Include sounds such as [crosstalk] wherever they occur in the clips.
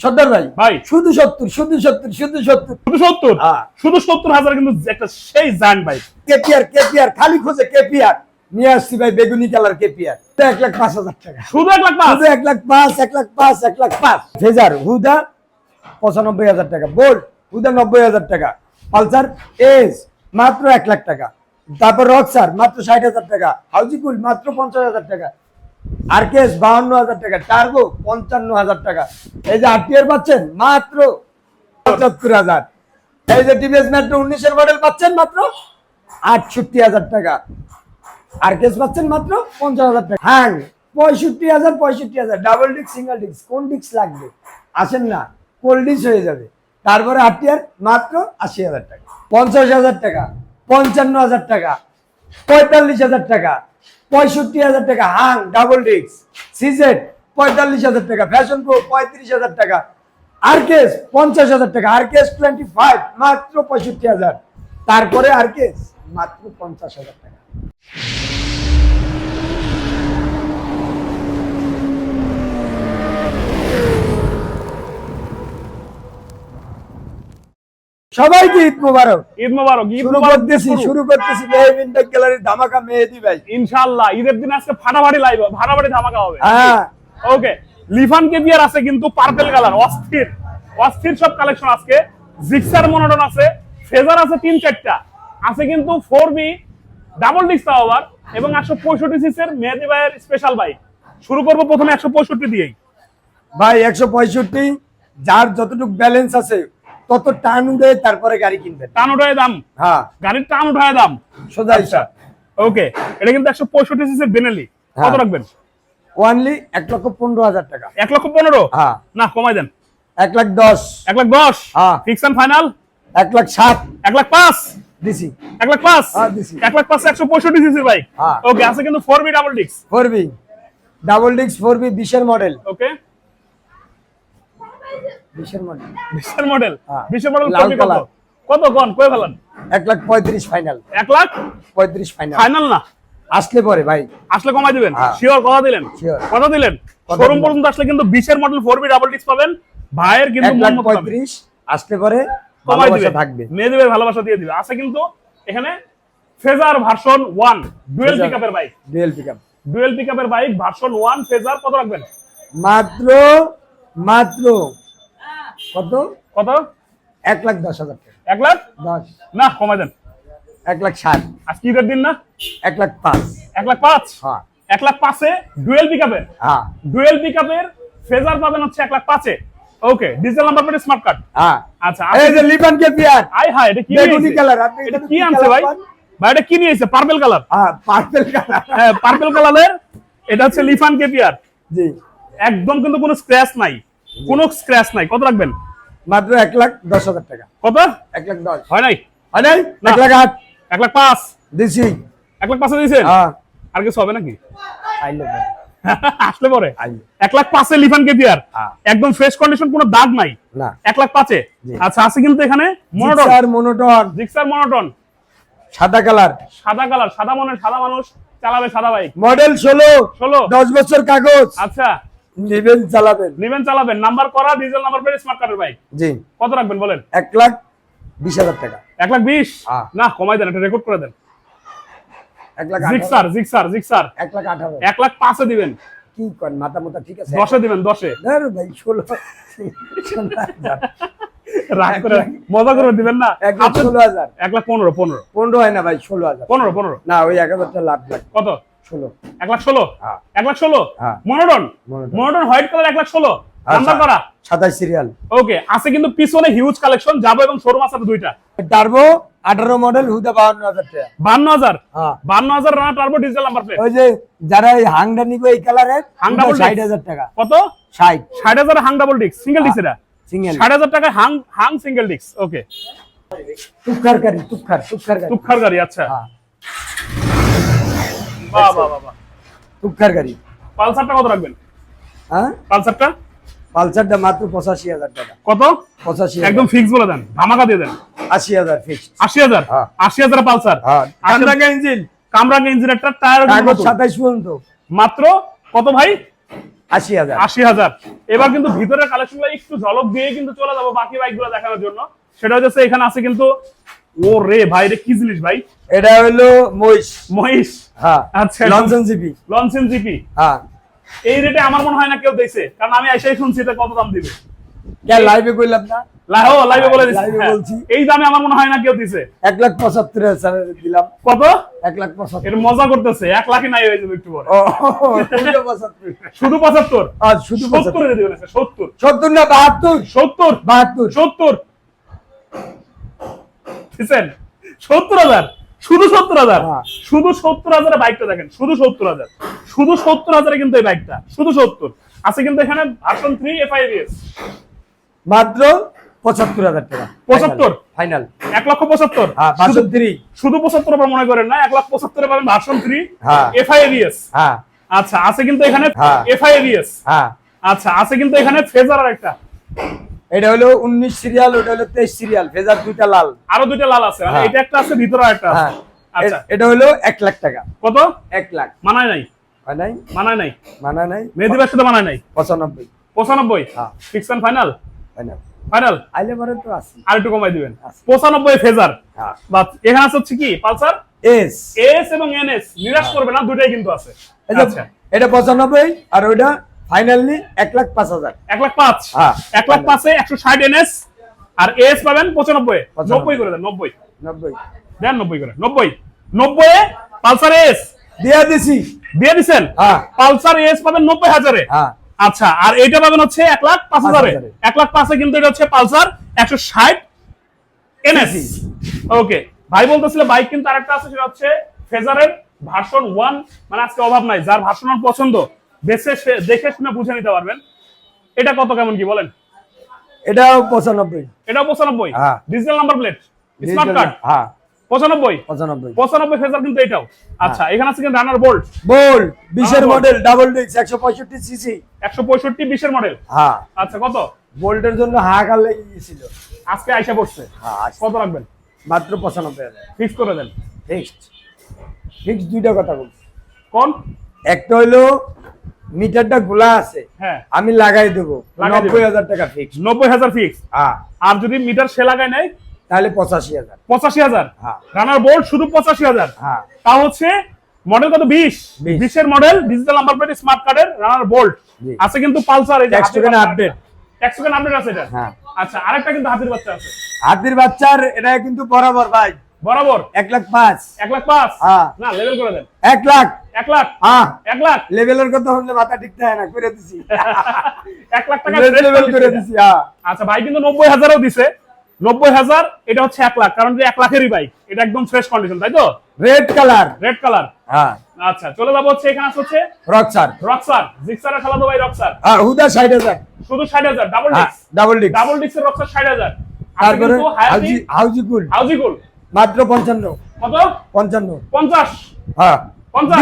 সত্তর ভাই ভাই। শুধু সত্তর শুধু সত্তর শুধু সত্তর। শুধু সত্তর? হ্যাঁ। শুধু সত্তর হাজার কিন্তু একটা সেই জায়ান্ট বাইক কেপিআর কেপিআর খালি খোঁজে কেপিআর। নিয়ে আসছি ভাই বেগুনি কালার কেপিআর। এক লাখ পাঁচ হাজার টাকা। শুধু এক লাখ পাঁচ? শুধু এক লাখ পাঁচ এক লাখ পাঁচ এক লাখ পাঁচ। ফেজার হুদা পঁচানব্বই হাজার টাকা। বোল্ট হুদা নব্বই হাজার টাকা। পালসার এস মাত্র এক লাখ টাকা। তারপর রক্সার মাত্র ষাট হাজার টাকা। হাউজিকুল মাত্র পঞ্চাশ হাজার টাকা। আরকেএস বাহান্ন হাজার টাকা টার্বো পঞ্চান্ন হাজার টাকা। এই যে আরটিআর পাচ্ছেন, মাত্র পঁচাত্তর হাজার। এই যে টিভিএস মেট্রো উনিশের মডেল পাচ্ছেন মাত্র আটষট্টি হাজার টাকা। আর কেস পাচ্ছেন মাত্র পঞ্চাশ হাজার টাকা। হ্যাঁ পঁয়ষট্টি হাজার পঁয়ষট্টি হাজার। ডাবল ডিস্ক, সিঙ্গেল ডিস্ক, কোন ডিস্ক লাগবে? আসেন না, কোল্ড ডিস্ক হয়ে যাবে। তারপরে আটিয়ার মাত্র আশি হাজার টাকা। পঞ্চাশ হাজার টাকা, পঞ্চান্ন হাজার টাকা, পঁয়তাল্লিশ হাজার টাকা পঁয়ষট্টি হাজার টাকা, হাং ডাবল ডিক্স সিজেট পঁয়তাল্লিশ হাজার টাকা ফ্যাশন প্রো পঁয়ত্রিশ হাজার টাকা আরকেস পঞ্চাশ হাজার টাকা আরকেস টোয়েন্টি ফাইভ মাত্র পঁয়ষট্টি হাজার। তারপরে আরকেস মাত্র পঞ্চাশ হাজার টাকা। সবাইকে ঈদ মোবারক। ঈদ মোবারক ঈদ শুরু মোবারক করতেছি শুরু। করতেছি মেহবিন্ডা গ্যালারির ধামাকা মেহেদি ভাই। ইনশাআল্লাহ ঈদের দিন আজকে ফাটাফাটি লাইভ ফাটাফাটি ধামাকা হবে। হ্যাঁ। ওকে লিফান কেপিয়ার আছে কিন্তু পার্পল কালার অস্থির। অস্থির সব কালেকশন আজকে। জিক্সার মনোটন আছে ফেজার আছে তিন চারটা। আছে কিন্তু ফোর বি ডাবল ডিস্ক আবার এবং একশো পঁয়ষট্টি সিসের মেহেদি ভাইয়ের স্পেশাল বাইক শুরু করব প্রথমে একশো পঁয়ষট্টি দিয়েই। ভাই একশো পঁয়ষট্টি যার যতটুকু ব্যালেন্স আছে তত টান উঠে তারপরে গাড়ি কিনবেন? টান উঠায় দাম? হ্যাঁ। গাড়ির টান উঠায় দাম? সোজা হিসাব। ওকে এটা কিন্তু একশো পঁয়ষট্টি সিসের বেনেলি কত হ্যাঁ। রাখবেন? ওয়ানলি এক লক্ষ পনেরো হাজার টাকা। এক লক্ষ পনেরো? হ্যাঁ। না কমাই দেন। এক লাখ দশ। এক লাখ দশ? হ্যাঁ। ফিক্স অ্যান্ড ফাইনাল এক লাখ সাত। এক লাখ পাঁচ? দিছি। এক লাখ পাঁচ? হ্যাঁ, দিছি। এক লাখ পাঁচ একশো পঁয়ষট্টি সিসির বাইক হ্যাঁ। ওকে আছে কিন্তু four B double disc four B double disc four B বিশের মডেল ওকে। বিশের মডেল বিশের মডেল হ্যাঁ। বিশের মডেল কত? কত কোন? কই ফেলান। এক লাখ পঁয়ত্রিশ ফাইনাল এক লাখ? পঁয়ত্রিশ ফাইনাল ফাইনাল না? আসলে পরে ভাই। আসলে কমাই দিবেন? হ্যাঁ। শিওর কথা দিলেন. কথা দিলেন? শোরুম পর্যন্ত আসলে কিন্তু বিশের model four B double disc পাবেন। ভাইয়ের কিন্তু। পঁয়ত্রিশ আসলে পরে কমাই দিবেন। থাকবে। মেয়ে দিবে ভালোবাসা দিয়ে দিবে। আছে কিন্তু এখানে ফেজার ভার্সন ওয়ান ডুয়েল। পিকআপের বাইক ডুয়েল পিক ডুয়েল পিকআপের বাইক ভার্সন ওয়ান ফেজার কত রাখবেন? মাত্র মাত্র কত? কত? এক লাখ দশ হাজার টাকা। এক লাখ? দশ। না কমাই দেন। এক লাখ ষাট। আজকে ঈদের দিন না? এক লাখ পাঁচ। এক লাখ পাঁচ? হ্যাঁ। এক লাখ পাঁচে ডুয়েল পিকআপের হ্যাঁ। ডুয়েল পিকআপের ফেজার পাবেন হচ্ছে এক লাখ পাঁচে। Okay digital number plate smart card হ্যাঁ। আচ্ছা এই যে লিবান কে পিয়ার আই হাই এটা কি বেগুনি কালার আপনি এটা কি কি আনছে ভাই? ভাই এটা কি নিয়েছে? পার্পল কালার হ্যাঁ পার্পেল কালার হ্যাঁ পার্পল কালারের এটা হচ্ছে লিফান কেপিয়ার জি। একদম কিন্তু কোনো স্ক্র্যাচ নাই। কোনো স্ক্র্যাচ নাই। কত রাখবেন? মাত্র এক লাখ দশ হাজার টাকা। কত? এক লাখ দশ। হয় নাই? হয় নাই? এক লাখ আট। এক লাখ পাঁচ। দিছি। এক লাখ পাঁচে দিয়েছেন? হ্যাঁ। আর কিছু হবে নাকি? আইলো [laughs] আসলে পরে। এক লাখ পাঁচে লিফান কেপিয়ার হ্যাঁ। একদম ফ্রেশ কন্ডিশন কোনো দাগ নাই। না। এক লাখ পাঁচে? আচ্ছা আছে কিন্তু এখানে মনোটন মনোটন জিক্সার মনোটন সাদা কালার। সাদা কালার সাদা মনের সাদা মানুষ চালাবে সাদা বাইক মডেল ষোলো। ষোলো। দশ বছর কাগজ। আচ্ছা। নেবেন চালাবেন নিবেন চালাবেন নাম্বার করা ডিজেল নাম্বার প্লেট স্মার্ট কার্ডের বাইক। জি। কত রাখবেন বলেন? এক লাখ বিশ হাজার টাকা। এক লাখ বিশ। না কমাই দেন এটা রেকর্ড করে দেন। এক লাখ জিক্সার জিক্সার জিক্সার এক লাখ আঠারো। এক লাখ পাঁচে দিবেন। কি করেন মাথা মাথা ঠিক আছে? দশে দিবেন দশে। ভাই ষোলো। রাগ করে মজা করে দিবেন না? এক লাখ ষোলো হাজার। এক লাখ পনেরো পনেরো। পনেরো হয় না ভাই ষোলো হাজার। পনেরো পনেরো। না ওই এক হাজারটা লাভ কত? ষোলো। এক লাখ ষোলো? হ্যাঁ। এক লাখ ষোলো? হ্যাঁ। Monotone monotone. Monotone white colour এক লাখ ষোলো নাম্বার করা? সাতাশ সিরিয়াল ওকে আছে কিন্তু পিছনে হিউজ কালেকশন যাব এবং শোরুম আছে দুইটা। টার্বো আঠারো মডেল হুদা বাহান্ন হাজার টাকা। বান্ন হাজার? বান্ন হাজার Runner turbo digital number plate ওই যে যারা এই নিবে এই কালারের হাং double ষাট হাজার টাকা। কত? ষাট। ষাট হাজার Hunk double disc single disc এটা? সিঙ্গেল ষাট হাজার টাকায় হাং হাং সিঙ্গেল ডিস্ক ওকে তুখার কারি তুখার তুখার গাড়ি আচ্ছা। হ্যাঁ। বাহ বাহ বাহ বাহ। গাড়ি। পালসারটা কত রাখবেন? হ্যাঁ? পালসারটা? পালসারটা মাত্র পঁচাশি হাজার টাকা। কত? পঁচাশি একদম ফিক্স বলে দেন ধামাকা দিয়ে দেন। আশি হাজার ফিক্সড আশি হাজার? হ্যাঁ। আশি হাজার পালসার? হ্যাঁ। আশি ঠান্ডা ইঞ্জিন কামরাঙ্গা ইঞ্জিন একটা টায়ার সাতাইশ পর্যন্ত। মাত্র কত ভাই? আশি হাজার। আশি হাজার। এবার কিন্তু ভিতরের কালেকশন একটু ঝলক দিয়ে কিন্তু চলে যাব বাকি বাইকগুলো দেখানোর জন্য। সেটা হচ্ছে এখানে আছে কিন্তু ও রে ভাই রে কি জিনিস ভাই? এটা হলো মহিষ। মহিষ? হ্যাঁ আচ্ছা। Loncin GP. Loncin GP? হ্যাঁ। এই রেটে আমার মনে হয় না কেউ দিয়েছে কারণ আমি এসেই শুনছি এটা কত দাম দিবে। কে লাইভে কইলাম না? লাইভ লাইভে বলে Live হ্যাঁ। বলছি। এই দামে আমার মনে হয় না কেউ দিছে। এক লাখ পঁচাত্তর হাজার দিলাম। কত? এক লাখ পঁচাত্তর। এটা মজা করতেছে এক লাখে নাই হয়ে যাবে একটু পরে। শুধু পঁচাত্তর। আর শুধু পঁচাত্তর। সত্তর দিবেন সত্তর। সত্তর না বাহাত্তর? সত্তর। বাহাত্তর। সত্তর। বুঝছেন সত্তর হাজার। শুধু সত্তর হাজার? হ্যাঁ। শুধু সত্তর হাজারে বাইকটা দেখেন শুধু সত্তর হাজার। শুধু সত্তর হাজারে কিন্তু এই বাইকটা শুধু সত্তর। আছে কিন্তু এখানে ভার্সন থ্রি এফআইবিএস মাত্র পঁচাত্তর হাজার টাকা। 75? ফাইনাল এক লক্ষ পঁচাত্তর। হ্যাঁ শুধু- শুধু পঁচাত্তর আবার মনে করেন না এক লাখ পঁচাত্তরে পাবেন ভার্সন থ্রি হ্যাঁ। এফআইবিএস হ্যাঁ। আচ্ছা আছে কিন্তু এখানে হ্যাঁ। এফআইবিএস হ্যাঁ। আচ্ছা আছে কিন্তু এখানে ফেজার আর একটা। এটা হলো উনিশ সিরিয়াল ওটা হলো তেইশ সিরিয়াল ফেজার দুইটা লাল। আরও দুইটা লাল আছে? মানে হ্যাঁ। এটা একটা আছে ভিতরে একটা আছে? হ্যাঁ। আচ্ছা। এটা হলো এক লাখ টাকা। কত? এক লাখ। মানায় নাই? হয় নাই? মানায় নাই? মানা নাই? মেহেদিবার সাথে মানায় নাই? পঁচানব্বই। পঁচানব্বই? হ্যাঁ। ফিক্স ফাইনাল হয় না ফাইনাল আইলে পরে তো আছি। আর একটু কমাই দিবেন। আচ্ছা। পঁচানব্বই ফেজার। হ্যাঁ। বাট এখানে আছে হচ্ছে কি? পালসার? এস। এস এবং এনএস নিরাশ করবে না দুটাই কিন্তু আছে। আচ্ছা। এটা পঁচানব্বই আর ওইটা ফাইনালি এক লাখ পাঁচ হাজার। এক লাখ পাঁচ? হ্যাঁ। এক লাখ পাঁচে একশো ষাট এনএস আর এস পাবেন পঁচানব্বই। নব্বই করে দেন নব্বই। নব্বই। দেন নব্বই করে নব্বই। নব্বই পালসার এস। দিয়া দিছি। দিয়ে দিচ্ছেন হ্যাঁ। পালসার এস পাবেন নব্বই হাজারে। হ্যাঁ। আচ্ছা আর এটা পাবেন হচ্ছে এক লাখ পাঁচ হাজারে। এক লাখ পাঁচে কিন্তু এটা হচ্ছে পালসার একশো ষাট এনএস। ওকে ভাই বলতেছিল বাইক কিন্তু আরেকটা আছে সেটা হচ্ছে ফেজারের ভার্সন ওয়ান মানে আজকে অভাব নাই যার ভার্সন পছন্দ বেছে দেখে শুনে বুঝে নিতে পারবেন। এটা কত কেমন কি বলেন? এটাও পঁচানব্বই। এটা পঁচানব্বই? হ্যাঁ। Digital number plate smart card হ্যাঁ। পঁচানব্বই? পঁচানব্বই। পঁচানব্বই ফেজার কিন্তু এটাও। আচ্ছা এখানে আছে কিন্তু রানার বোল্ট বোল বিশের মডেল ডাবল ডিস্ক একশো পঁয়ষট্টি সিসি একশো পঁয়ষট্টি বিশের মডেল হ্যাঁ। আচ্ছা কত? বোল্টের জন্য হাহাকার লেগে গেছিল আজকে আইসা পড়ছে হ্যাঁ কত রাখবেন? মাত্র পঁচানব্বই হাজার। ফিক্স করে দেন। ফিক্সড ফিক্সড দুইটা কথা বলছি। কোন? একটা হইল মিটারটা গোলা আছে হ্যাঁ। আমি লাগাই দেবো। নব্বই হাজার টাকা ফিক্স নব্বই হাজার ফিক্স হ্যাঁ। আর যদি মিটার সে লাগায় নেয় তাহলে পঁচাশি হাজার। পঁচাশি হাজার? হ্যাঁ। রানার বোর্ড শুধু পঁচাশি হাজার? হ্যাঁ। তা হচ্ছে মডেল কত? বিশ। বিশের model digital number plate smart কার্ডের রানার বোল্ট আছে কিন্তু পালসার এই যে। ট্যাক্স টোকেন আপডেট আছে এটা? হ্যাঁ। আচ্ছা আরেকটা কিন্তু হাতির বাচ্চা আছে। হাতির বাচ্চার এটা কিন্তু বরাবর ভাই। বরাবর। এক লাখ পাঁচ। এক লাখ পাঁচ? হ্যাঁ। না লেভেল করে দেন। এক লাখ। এক লাখ? হ্যাঁ। এক লাখ? লেভেলের কথা হলে মাথা ঠিক থাকে না করে দিছি। [laughs] এক লাখ টাকা লেভেল করে দিছি। হ্যাঁ। আচ্ছা ভাই কিন্তু নব্বই হাজারও দিছে। নব্বই হাজার এটা হচ্ছে এক লাখ। কারণ এক লাখেরই বাইক এটা একদম ফ্রেশ কন্ডিশন তাই তো? রেড কালার রেড কালার হ্যাঁ। আচ্ছা চলে যাব হচ্ছে এখানে হচ্ছে রকসার রক্সার জিক্সারের খেলা তো ভাই রক্সার হ্যাঁ হুদা ষাট হাজার। শুধু ষাট হাজার double disc double disc double ডিস্কের রক্সার ষাট হাজার। তারপরে হাউজি হাউজিকুল হাউজিকুল মাত্র পঞ্চান্ন। কত? পঞ্চান্ন। পঞ্চাশ। হ্যাঁ। পঞ্চাশ।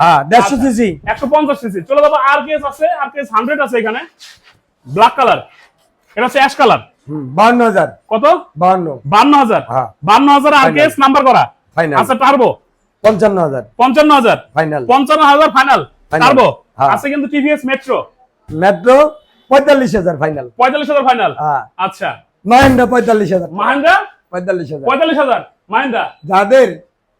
হ্যাঁ চলে যাব আর কেস আছে। আর কেস হান্ড্রেড আছে এখানে। ব্ল্যাক কালার এটা হচ্ছে অ্যাশ কালার হুম হাজার। কত? বাউন্ন বান্ন হাজার। হ্যাঁ। হাজার আর কেস নাম্বার করা। আচ্ছা টার্বো পঞ্চান্ন হাজার। পঞ্চান্ন হাজার। ফাইনাল পঞ্চান্ন হাজার ফাইনাল Final. টার্বো হ্যাঁ। আছে কিন্তু টিভিএস মেট্রো মেট্রো পঁয়তাল্লিশ হাজার ফাইনাল পঁয়তাল্লিশ হাজার ফাইনাল আচ্ছা। মহেন্দ্র পঁয়তাল্লিশ হাজার। মাহিন্দ্রা? পঁয়তাল্লিশ হাজার। পঁয়তাল্লিশ হাজার। মাহিন্দ্রা? যাদের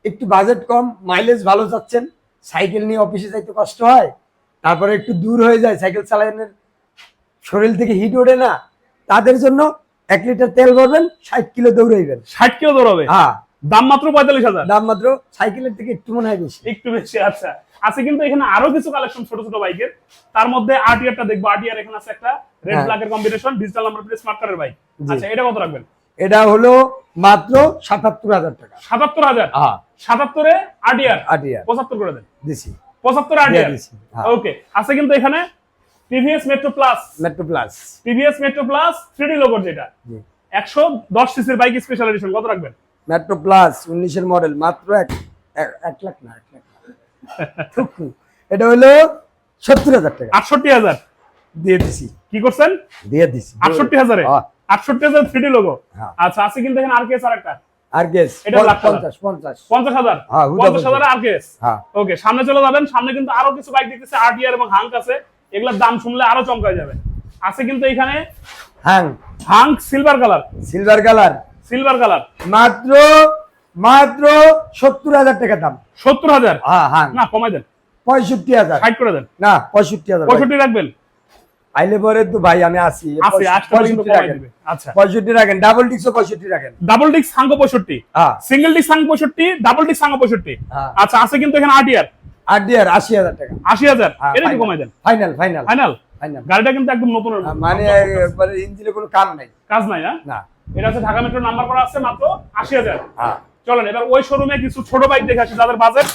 একটু বাজেট কম মাইলেজ ভালো যাচ্ছেন সাইকেল নিয়ে অফিসে যাইতে কষ্ট হয় তারপরে একটু দূর হয়ে যায় সাইকেল চালানোর শরীর থেকে হিট ওঠে না তাদের জন্য এক লিটার তেল ভরবেন ষাট কিলো দৌড়াইবেন। ষাট কিলো দৌড়াবে? হ্যাঁ। দাম মাত্র পঁয়তাল্লিশ হাজার? দাম মাত্র সাইকেলের থেকে একটু মনে হয় বেশি। একটু বেশি আচ্ছা। আছে কিন্তু এখানে আরও কিছু কালেকশন ছোট ছোট বাইকের তার মধ্যে আরটিআরটা দেখব। আরটিআর এখানে আছে একটা রেড হ্যাঁ। ব্ল্যাকের combination digital number plate smart কার্ডের বাইক আচ্ছা এটা কত রাখবেন? এটা হলো মাত্র সাতাত্তর হাজার টাকা। সাতাত্তর হাজার? হ্যাঁ। সাতাত্তরে আরটিআর আটিয়া পঁচাত্তর করে দেন। দিছি। পঁচাত্তর আরটিআর দিছি, হ্যাঁ। ওকে আছে কিন্তু এখানে TVS metro plus metro plus TVS metro plus three D লোগোর যেটা। একশো দশ সিসির বাইক স্পেশাল এডিশন কত রাখবেন? মেট্রো প্লাস উনিশের মডেল মাত্র এক- এক লাখ না এক লাখ [laughs] এটা হলো সত্তর হাজার টাকা। আটষট্টি হাজার। দিয়ে দিছি। কি করছেন? দিয়ে দিছি। হাজারে? হ্যাঁ। লোগো হ্যাঁ। আচ্ছা আছে কিন্তু এখানে আর কেস আর একটা এটা black color। পঞ্চাশ পঞ্চাশ। পঞ্চাশ হাজার? হ্যাঁ, হ্যাঁ। ওকে সামনে চলে যাবেন। সামনে কিন্তু আরও কিছু বাইক দেখতেছে আরটিআর এবং হাঙ্ক আছে। এগুলোর দাম শুনলে আরও চমকায় যাবে। আছে কিন্তু এখানে হ্যাঁ Hunk silver colour silver colour silver colour মাত্র মাত্র সত্তর হাজার টাকা দাম। সত্তর হাজার? হ্যাঁ হ্যাঁ না কমাই দেন। পঁয়ষট্টি হাজার। ষাট করে দেন। না পঁয়ষট্টি হাজার। ভাই। পঁয়ষট্টি রাখবেন? আইলে পরে তো ভাই আমি আসি আছে পঁয়ষট্টি রাখেন। আচ্ছা। পঁয়ষট্টি রাখেন ডাবল ডিক্সও পঁয়ষট্টি রাখেন। ডাবল ডিস্ক সাঙ্গ পঁয়ষট্টি। হ্যাঁ। সিঙ্গেল ডিস্ক সাঙ্গ পঁয়ষট্টি ডাবল ডিস্ক সাঙ্গ পঁয়ষট্টি। হ্যাঁ। আচ্ছা আছে কিন্তু এখানে আরটিআর আর ডিয়ার আশি হাজার টাকা। আশি হাজার? এটা একটু কমাই দেন। ফাইনাল ফাইনাল ফাইনাল গাড়িটা কিন্তু একদম নতুন। মানে একবারে ইঞ্জিনে কোনো কাম নাই। কাজ নাই না? এটা হচ্ছে ঢাকা মেট্রো নাম্বার করা আছে মাত্র আশি হাজার। হ্যাঁ। চলেন এবার ওই শোরুমে কিছু ছোট বাইক দেখে আসি যাদের বাজেট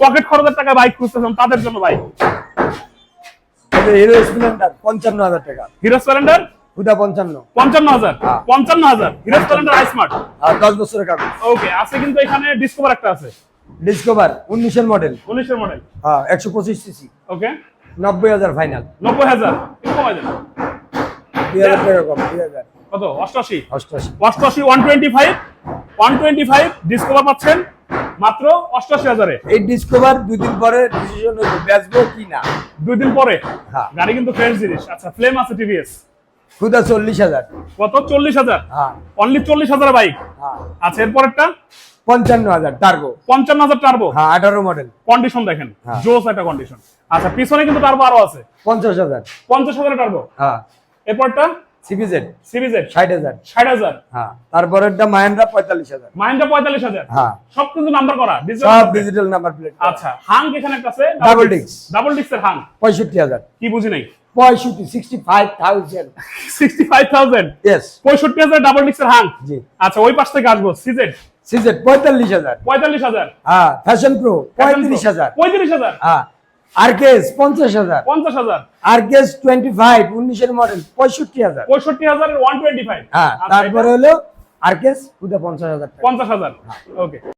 পকেট খরচের টাকা বাইক খুঁজতেছেন তাদের জন্য বাইক হিরো স্প্লেন্ডার পঞ্চান্ন হাজার টাকা। Hero Splendor? হুদা পঞ্চান্ন। পঞ্চান্ন হাজার? হ্যাঁ। পঞ্চান্ন হাজার? হিরো স্প্লেন্ডার আই স্মার্ট আর দশ বছরের কাগজ। ওকে আছে কিন্তু এখানে ডিসকভার একটা আছে। ডিসকভার উনিশের মডেল উনিশের মডেল হ্যাঁ একশো পঁচিশ সিসি ওকে। নব্বই হাজার ফাইনাল নব্বই হাজার? কমাই দেন। দুই হাজার টাকা কম দুই হাজার। কত? অষ্টআশি? অষ্টআশি। অষ্টআশি one twenty five one twenty five Discover পাচ্ছেন? মাত্র অষ্টআশি হাজারে। এই ডিসকভার দুই দিন পরে ডিসিশন হইবে বেচবো কি না? দুই দিন পরে? হ্যাঁ। গাড়ি কিন্তু ফ্রেশ জিনিস। আচ্ছা ফ্লেম আছে টিভিএস হুদা চল্লিশ হাজার। কত? চল্লিশ হাজার? হ্যাঁ। অনলি চল্লিশ হাজার বাইক হ্যাঁ। আচ্ছা এরপরেরটা? পঞ্চান্ন হাজার টার্গো পঞ্চান্ন হাজার টার্বো হ্যাঁ আঠারো মডেল কন্ডিশন দেখেন। হ্যাঁ। জোস একটা কন্ডিশন আচ্ছা পিছনে কিন্তু টার্বো আরও আছে। পঞ্চাশ হাজার। পঞ্চাশ হাজার টার্বো হ্যাঁ। এরপরটা? সিবিজেড। হাজার। ষাট হাজার। হ্যাঁ তারপরেরটা মাহেন্দ্রা পঁয়তাল্লিশ হাজার। মাইন্ডটা পঁয়তাল্লিশ হাজার? হ্যাঁ। সব কিন্তু নাম্বার করা সব ডিজিটাল নাম্বার প্লেট আচ্ছা হাং এখানে একটা আছে Double disc। ডাবল ডিস্কের হাং পঁয়ষট্টি হাজার। কি বুঝি নাই? পঁয়ষট্টি sixty five thousand sixty five thousand yes পঁয়ষট্টি হাজার ডাবল ডিস্কের হাং জি। আচ্ছা ওই পাশ থেকে আসব সিজেড সিজেড পঁয়তাল্লিশ হাজার। পঁয়তাল্লিশ হাজার। হ্যাঁ ফ্যাশন প্রো পঁয়ত্রিশ হাজার। পঁয়ত্রিশ হাজার। হ্যাঁ। হাজার। পঞ্চাশ হাজার। আরকেস টোয়েন্টি ফাইভ উনিশের মডেল পঁয়ষট্টি হাজার। পঁয়ষট্টি হাজার ওয়ান টোয়েন্টি ফাইভ হ্যাঁ তারপরে হলো আরকেস পুরো পঞ্চাশ হাজার পঞ্চাশ হাজার। ওকে